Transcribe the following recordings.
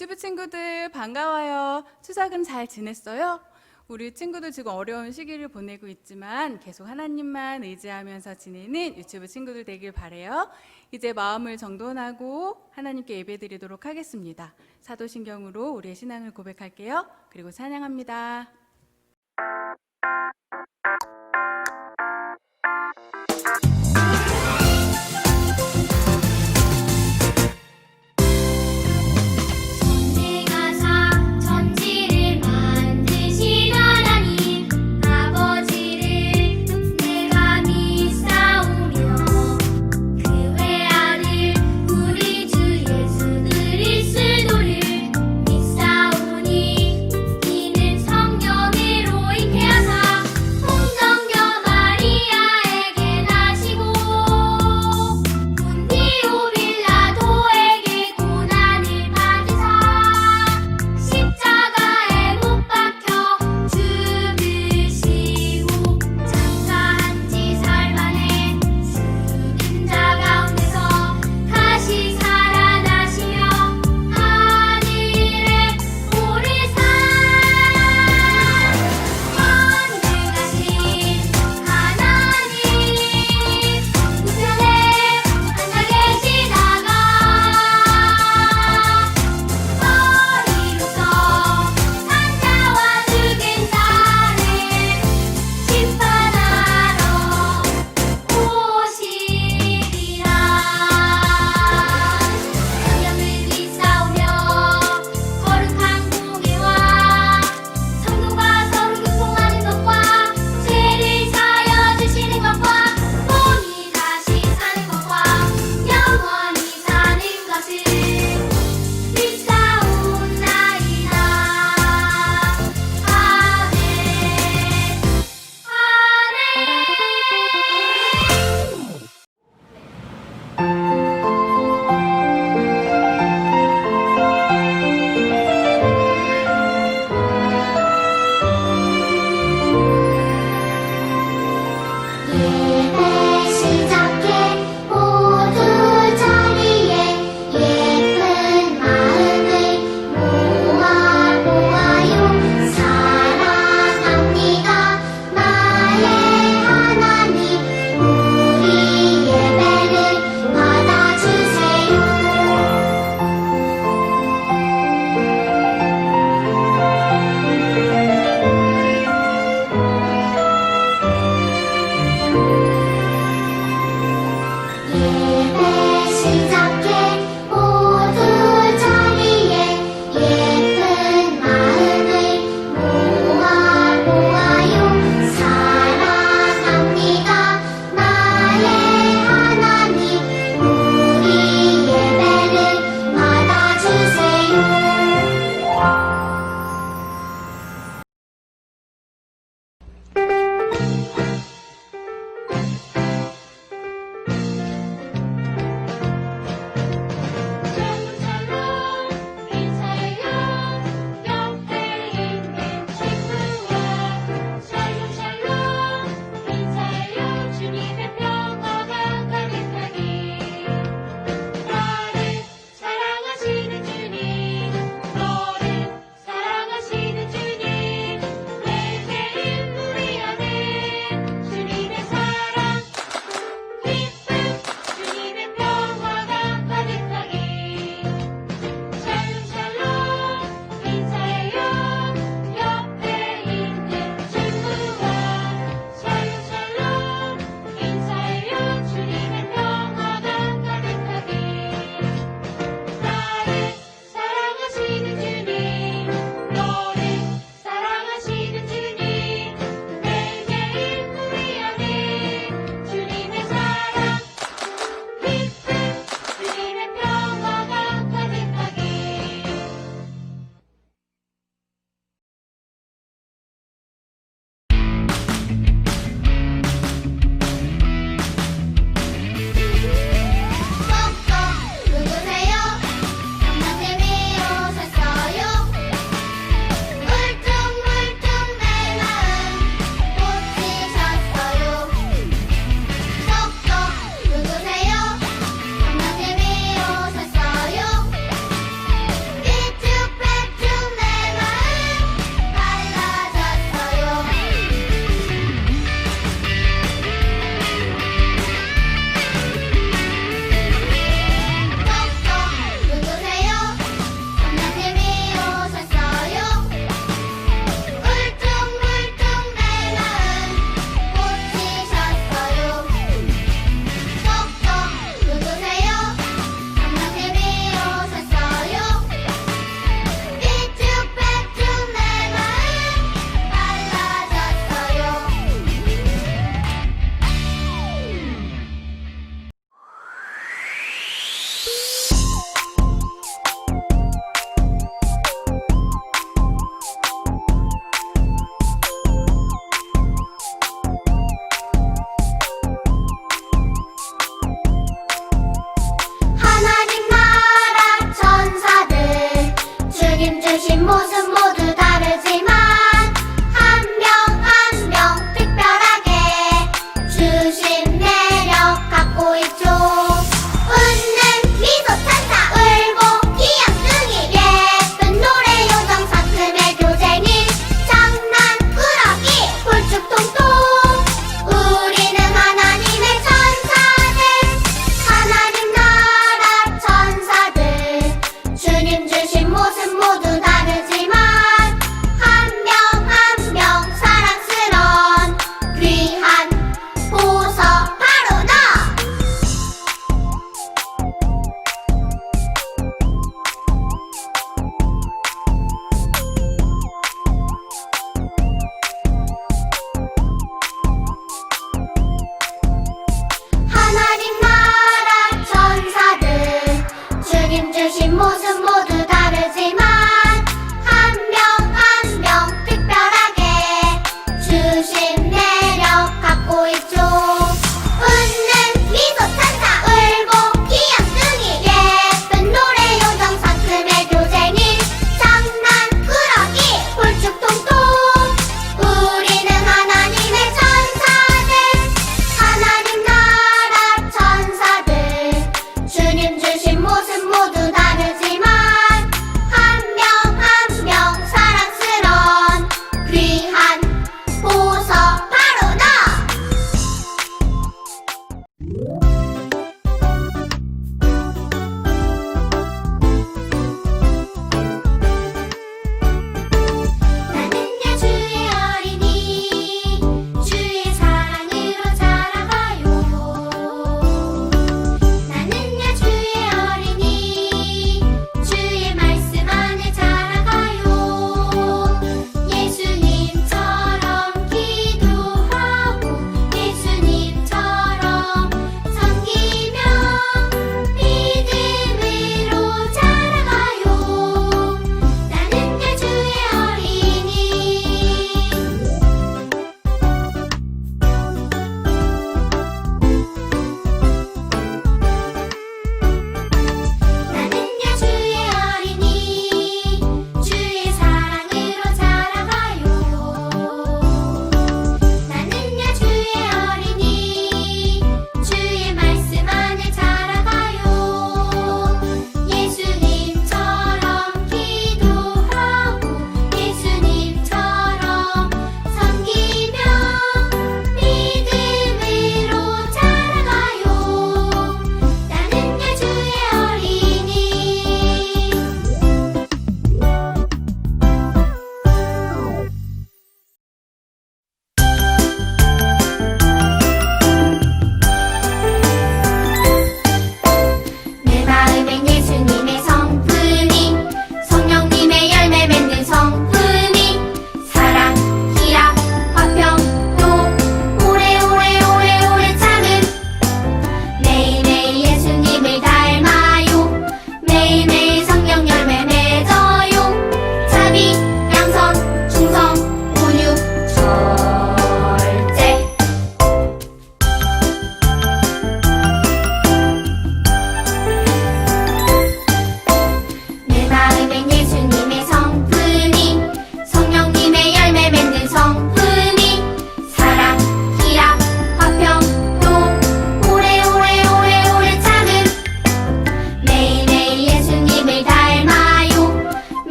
유튜브 친구들 반가워요. 추석은 잘 지냈어요? 우리 친구들 지금 어려운 시기를 보내고 있지만 계속 하나님만 의지하면서 지내는 유튜브 친구들 되길 바래요. 이제 마음을 정돈하고 하나님께 예배드리도록 하겠습니다. 사도신경으로 우리의 신앙을 고백할게요. 그리고 찬양합니다.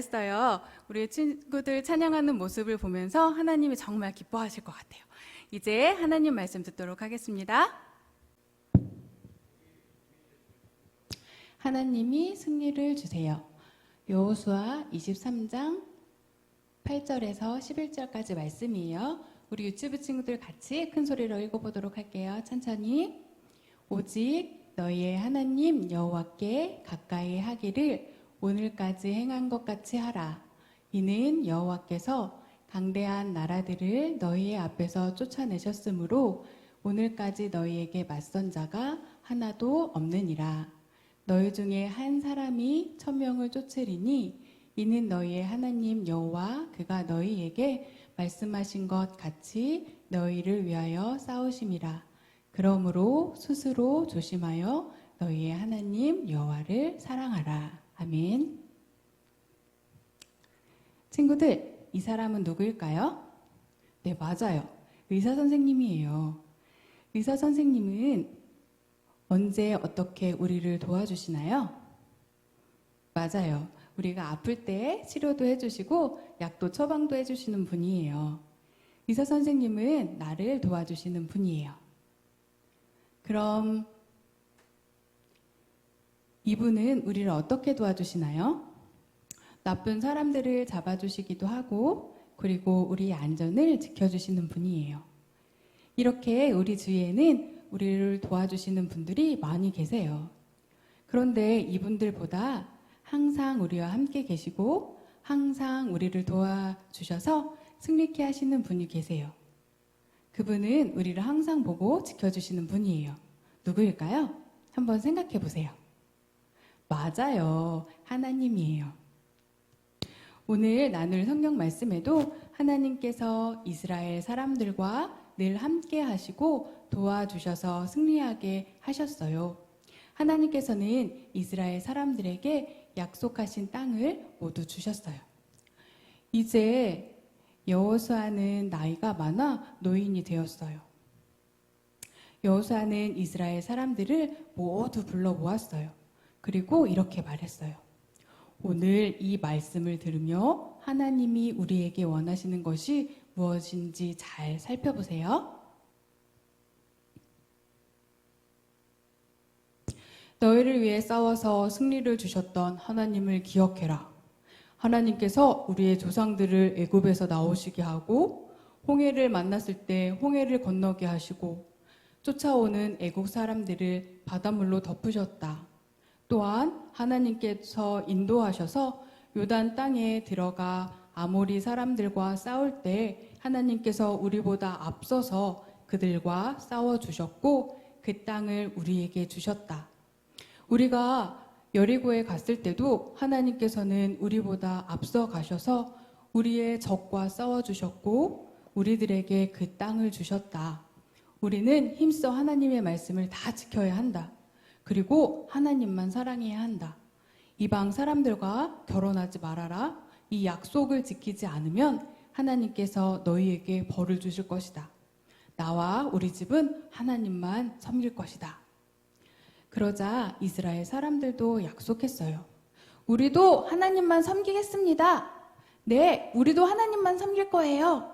잘했어요. 우리 친구들 찬양하는 모습을 보면서 하나님이 정말 기뻐하실 것 같아요. 이제 하나님 말씀 듣도록 하겠습니다. 하나님이 승리를 주세요. 여호수아 23장 8절에서 11절까지 말씀이에요. 우리 유튜브 친구들 같이 큰 소리로 읽어보도록 할게요. 천천히 오직 너희의 하나님 여호와께 가까이 하기를 오늘까지 행한 것 같이 하라. 이는 여호와께서 강대한 나라들을 너희의 앞에서 쫓아내셨으므로 오늘까지 너희에게 맞선 자가 하나도 없느니라. 너희 중에 한 사람이 천명을 쫓으리니 이는 너희의 하나님 여호와 그가 너희에게 말씀하신 것 같이 너희를 위하여 싸우심이라. 그러므로 스스로 조심하여 너희의 하나님 여호와를 사랑하라. 아멘. 친구들, 이 사람은 누구일까요? 네, 맞아요. 의사 선생님이에요. 의사 선생님은 언제 어떻게 우리를 도와주시나요? 맞아요. 우리가 아플 때 치료도 해주시고 약도 처방도 해주시는 분이에요. 의사 선생님은 나를 도와주시는 분이에요. 그럼 이분은 우리를 어떻게 도와주시나요? 나쁜 사람들을 잡아주시기도 하고 그리고 우리의 안전을 지켜주시는 분이에요. 이렇게 우리 주위에는 우리를 도와주시는 분들이 많이 계세요. 그런데 이분들보다 항상 우리와 함께 계시고 항상 우리를 도와주셔서 승리케 하시는 분이 계세요. 그분은 우리를 항상 보고 지켜주시는 분이에요. 누구일까요? 한번 생각해 보세요. 맞아요. 하나님이에요. 오늘 나눌 성경 말씀에도 하나님께서 이스라엘 사람들과 늘 함께 하시고 도와주셔서 승리하게 하셨어요. 하나님께서는 이스라엘 사람들에게 약속하신 땅을 모두 주셨어요. 이제 여호수아는 나이가 많아 노인이 되었어요. 여호수아는 이스라엘 사람들을 모두 불러 모았어요. 그리고 이렇게 말했어요. 오늘 이 말씀을 들으며 하나님이 우리에게 원하시는 것이 무엇인지 잘 살펴보세요. 너희를 위해 싸워서 승리를 주셨던 하나님을 기억해라. 하나님께서 우리의 조상들을 애굽에서 나오시게 하고 홍해를 만났을 때 홍해를 건너게 하시고 쫓아오는 애국 사람들을 바닷물로 덮으셨다. 또한 하나님께서 인도하셔서 요단 땅에 들어가 아모리 사람들과 싸울 때 하나님께서 우리보다 앞서서 그들과 싸워 주셨고 그 땅을 우리에게 주셨다. 우리가 여리고에 갔을 때도 하나님께서는 우리보다 앞서 가셔서 우리의 적과 싸워 주셨고 우리들에게 그 땅을 주셨다. 우리는 힘써 하나님의 말씀을 다 지켜야 한다. 그리고 하나님만 사랑해야 한다. 이방 사람들과 결혼하지 말아라. 이 약속을 지키지 않으면 하나님께서 너희에게 벌을 주실 것이다. 나와 우리 집은 하나님만 섬길 것이다. 그러자 이스라엘 사람들도 약속했어요. 우리도 하나님만 섬기겠습니다. 네, 우리도 하나님만 섬길 거예요.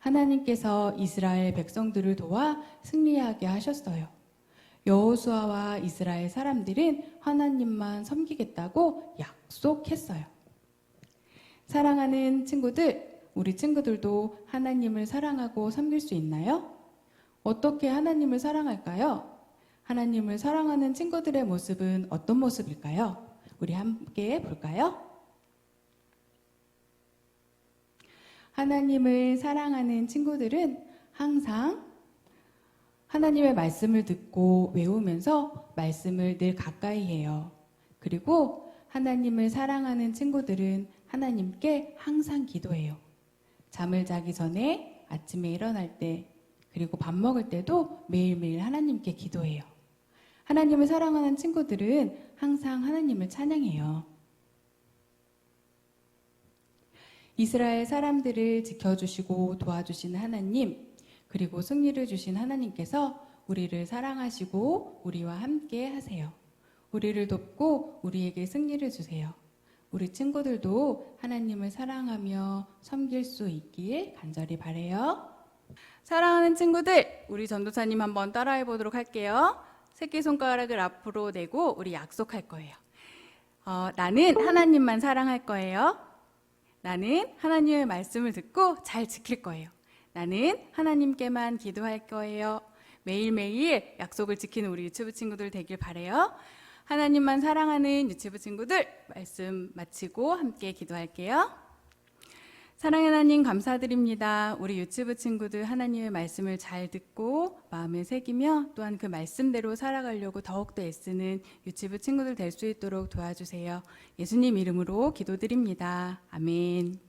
하나님께서 이스라엘 백성들을 도와 승리하게 하셨어요. 여호수아와 이스라엘 사람들은 하나님만 섬기겠다고 약속했어요. 사랑하는 친구들, 우리 친구들도 하나님을 사랑하고 섬길 수 있나요? 어떻게 하나님을 사랑할까요? 하나님을 사랑하는 친구들의 모습은 어떤 모습일까요? 우리 함께 볼까요? 하나님을 사랑하는 친구들은 항상 하나님의 말씀을 듣고 외우면서 말씀을 늘 가까이 해요. 그리고 하나님을 사랑하는 친구들은 하나님께 항상 기도해요. 잠을 자기 전에 아침에 일어날 때 그리고 밥 먹을 때도 매일매일 하나님께 기도해요. 하나님을 사랑하는 친구들은 항상 하나님을 찬양해요. 이스라엘 사람들을 지켜주시고 도와주시는 하나님, 그리고 승리를 주신 하나님께서 우리를 사랑하시고 우리와 함께 하세요. 우리를 돕고 우리에게 승리를 주세요. 우리 친구들도 하나님을 사랑하며 섬길 수 있길 간절히 바래요. 사랑하는 친구들, 우리 전도사님 한번 따라해 보도록 할게요. 새끼 손가락을 앞으로 내고 우리 약속할 거예요. 어, 나는 하나님만 사랑할 거예요. 나는 하나님의 말씀을 듣고 잘 지킬 거예요. 나는 하나님께만 기도할 거예요. 매일매일 약속을 지키는 우리 유튜브 친구들 되길 바래요. 하나님만 사랑하는 유튜브 친구들 말씀 마치고 함께 기도할게요. 사랑의 하나님 감사드립니다. 우리 유튜브 친구들 하나님의 말씀을 잘 듣고 마음에 새기며 또한 그 말씀대로 살아가려고 더욱더 애쓰는 유튜브 친구들 될 수 있도록 도와주세요. 예수님 이름으로 기도드립니다. 아멘.